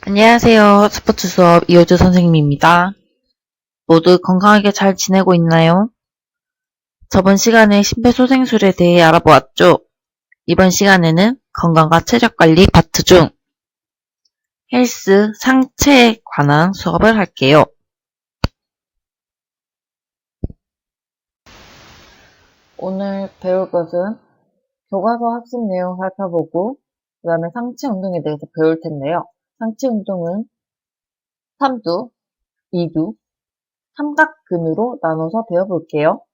안녕하세요. 스포츠 수업 이호주 선생님입니다. 모두 건강하게 잘 지내고 있나요? 저번 시간에 심폐소생술에 대해 알아보았죠? 이번 시간에는 건강과 체력 관리 파트 중 헬스 상체에 관한 수업을 할게요. 오늘 배울 것은 교과서 학습 내용 살펴보고 그 다음에 상체 운동에 대해서 배울 텐데요. 상체 운동은 삼두, 이두, 삼각근으로 나눠서 배워볼게요.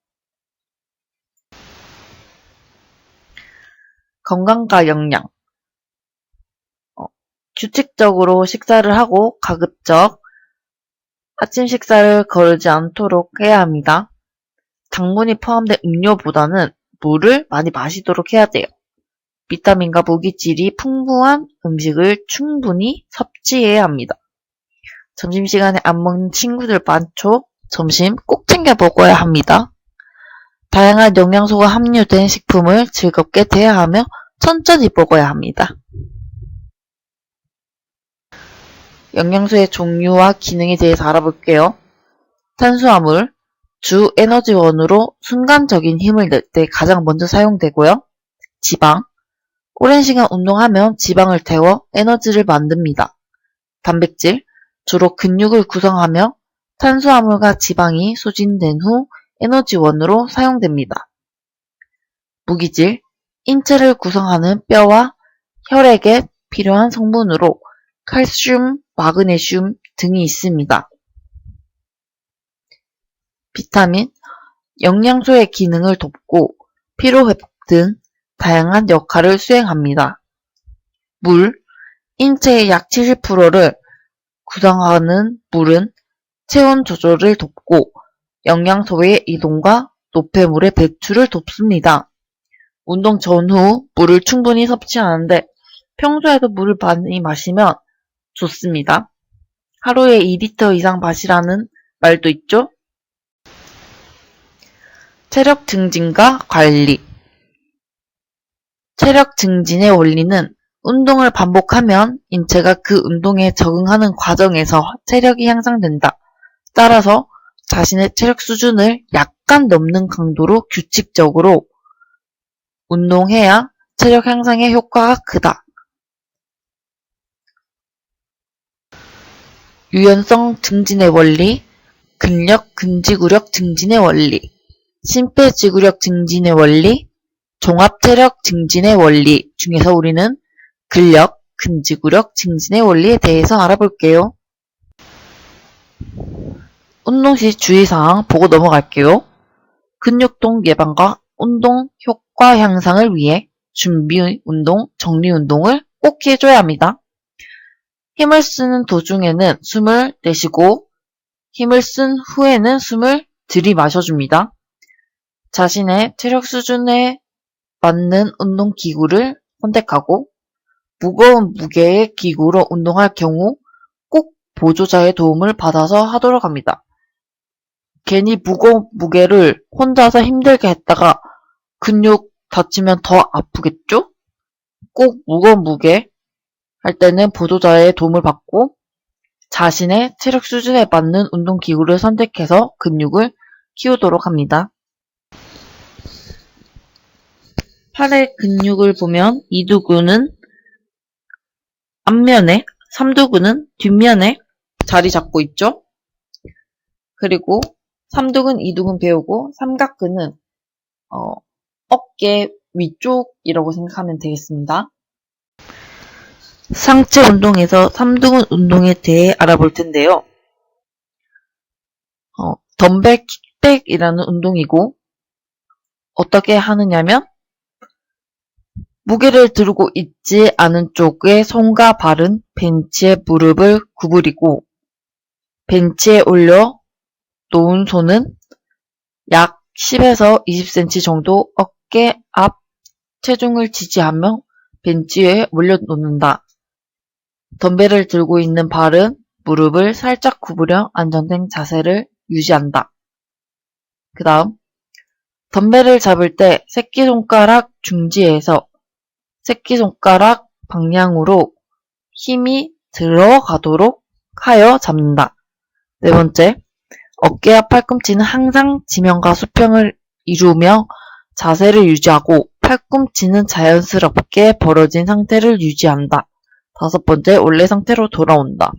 건강과 영양. 어, 규칙적으로 식사를 하고 가급적 아침 식사를 거르지 않도록 해야 합니다. 당분이 포함된 음료보다는 물을 많이 마시도록 해야 돼요. 비타민과 무기질이 풍부한 음식을 충분히 섭취해야 합니다. 점심시간에 안 먹는 친구들 많죠? 점심 꼭 챙겨 먹어야 합니다. 다양한 영양소가 함유된 식품을 즐겁게 대하하며 천천히 먹어야 합니다. 영양소의 종류와 기능에 대해서 알아볼게요. 탄수화물, 주 에너지원으로 순간적인 힘을 낼 때 가장 먼저 사용되고요. 지방, 오랜 시간 운동하면 지방을 태워 에너지를 만듭니다. 단백질, 주로 근육을 구성하며 탄수화물과 지방이 소진된 후 에너지원으로 사용됩니다. 무기질, 인체를 구성하는 뼈와 혈액에 필요한 성분으로 칼슘, 마그네슘 등이 있습니다. 비타민, 영양소의 기능을 돕고 피로 회복 등 다양한 역할을 수행합니다. 물, 인체의 약 70%를 구성하는 물은 체온 조절을 돕고 영양소의 이동과 노폐물의 배출을 돕습니다. 운동 전후 물을 충분히 섭취하는데 평소에도 물을 많이 마시면 좋습니다. 하루에 2리터 이상 마시라는 말도 있죠? 체력 증진과 관리 체력 증진의 원리는 운동을 반복하면 인체가 그 운동에 적응하는 과정에서 체력이 향상된다. 따라서 자신의 체력 수준을 약간 넘는 강도로 규칙적으로 운동해야 체력 향상의 효과가 크다. 유연성 증진의 원리, 근력 근지구력 증진의 원리, 심폐지구력 증진의 원리, 종합체력 증진의 원리 중에서 우리는 근력, 근지구력 증진의 원리에 대해서 알아볼게요. 운동 시 주의사항 보고 넘어갈게요. 근육통 예방과 운동 효과 향상을 위해 준비 운동, 정리 운동을 꼭 해줘야 합니다. 힘을 쓰는 도중에는 숨을 내쉬고 힘을 쓴 후에는 숨을 들이마셔줍니다. 자신의 체력 수준에 맞는 운동 기구를 선택하고 무거운 무게의 기구로 운동할 경우 꼭 보조자의 도움을 받아서 하도록 합니다. 괜히 무거운 무게를 혼자서 힘들게 했다가 근육 다치면 더 아프겠죠? 꼭 무거운 무게 할 때는 보조자의 도움을 받고 자신의 체력 수준에 맞는 운동 기구를 선택해서 근육을 키우도록 합니다. 팔의 근육을 보면 이두근은 앞면에, 삼두근은 뒷면에 자리 잡고 있죠. 그리고 삼두근, 이두근 배우고 삼각근은 어, 어깨 위쪽이라고 생각하면 되겠습니다. 상체 운동에서 삼두근 운동에 대해 알아볼 텐데요. 어, 덤벨 킥백이라는 운동이고 어떻게 하느냐면 무게를 들고 있지 않은 쪽에 손과 발은 벤치에 무릎을 구부리고 벤치에 올려 놓은 손은 약 10에서 20cm 정도 어깨 앞 체중을 지지하며 벤치에 올려놓는다. 덤벨을 들고 있는 발은 무릎을 살짝 구부려 안전된 자세를 유지한다. 그 다음 덤벨을 잡을 때 새끼손가락 중지에서 새끼손가락 방향으로 힘이 들어가도록 하여 잡는다. 네 번째, 어깨와 팔꿈치는 항상 지면과 수평을 이루며 자세를 유지하고 팔꿈치는 자연스럽게 벌어진 상태를 유지한다. 다섯 번째, 원래 상태로 돌아온다.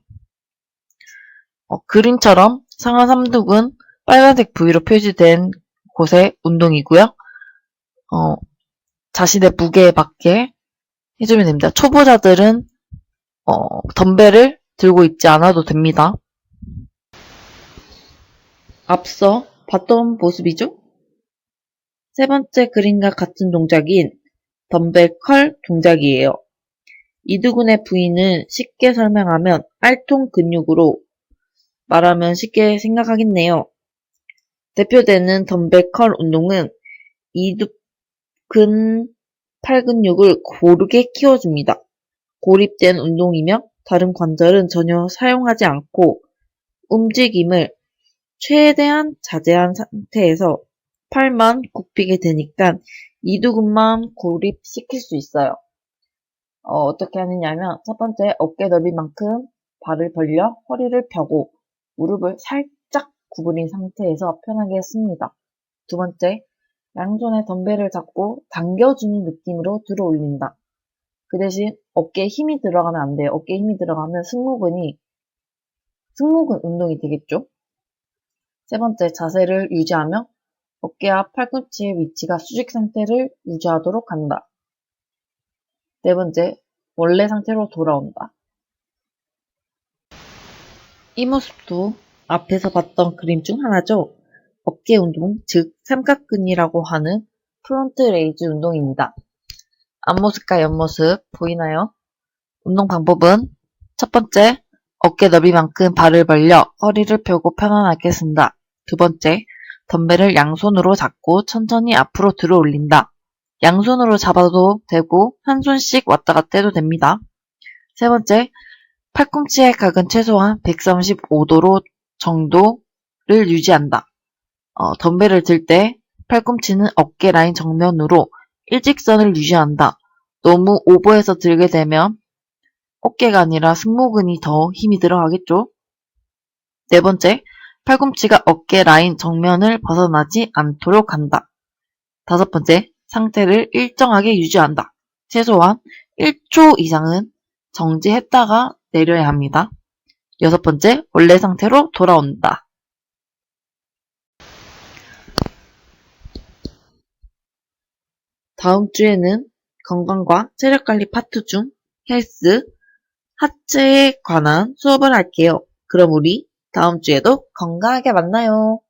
어, 그림처럼 상하 삼두근 빨간색 부위로 표시된 곳의 운동이고요. 어, 자신의 무게에 맞게 해주면 됩니다. 초보자들은 어, 덤벨을 들고 있지 않아도 됩니다. 앞서 봤던 모습이죠? 세 번째 그림과 같은 동작인 덤벨 컬 동작이에요. 이두근의 부위는 쉽게 설명하면 알통 근육으로 말하면 쉽게 생각하겠네요. 대표되는 덤벨 컬 운동은 이두근 팔 근육을 고르게 키워줍니다. 고립된 운동이며 다른 관절은 전혀 사용하지 않고 움직임을 최대한 자제한 상태에서 팔만 굽히게 되니까 이두근만 고립시킬 수 있어요. 어, 떻게 하느냐면 첫 번째 어깨 넓이만큼 발을 벌려 허리를 펴고 무릎을 살짝 구부린 상태에서 편하게 씁니다. 두 번째, 양손에 덤벨을 잡고 당겨주는 느낌으로 들어 올린다. 그 대신 어깨에 힘이 들어가면 안 돼요. 어깨에 힘이 들어가면 승모근이, 승모근 운동이 되겠죠? 세 번째, 자세를 유지하며 어깨와 팔꿈치의 위치가 수직 상태를 유지하도록 한다. 네 번째, 원래 상태로 돌아온다. 이 모습도 앞에서 봤던 그림 중 하나죠. 어깨 운동, 즉 삼각근이라고 하는 프론트 레이즈 운동입니다. 앞모습과 옆모습 보이나요? 운동 방법은 첫 번째, 어깨 너비만큼 발을 벌려 허리를 펴고 편안하게 쓴다. 두 번째, 덤벨을 양손으로 잡고 천천히 앞으로 들어 올린다. 양손으로 잡아도 되고 한 손씩 왔다 갔다 해도 됩니다. 세 번째, 팔꿈치의 각은 최소한 135도로 정도를 유지한다. 어, 덤벨을 들 때 팔꿈치는 어깨 라인 정면으로 일직선을 유지한다. 너무 오버해서 들게 되면 어깨가 아니라 승모근이 더 힘이 들어가겠죠? 네 번째, 팔꿈치가 어깨 라인 정면을 벗어나지 않도록 한다. 다섯 번째, 상태를 일정하게 유지한다. 최소한 1초 이상은 정지했다가 내려야 합니다. 여섯 번째, 원래 상태로 돌아온다. 다음 주에는 건강과 체력관리 파트 중 헬스, 하체에 관한 수업을 할게요. 그럼 우리 다음 주에도 건강하게 만나요.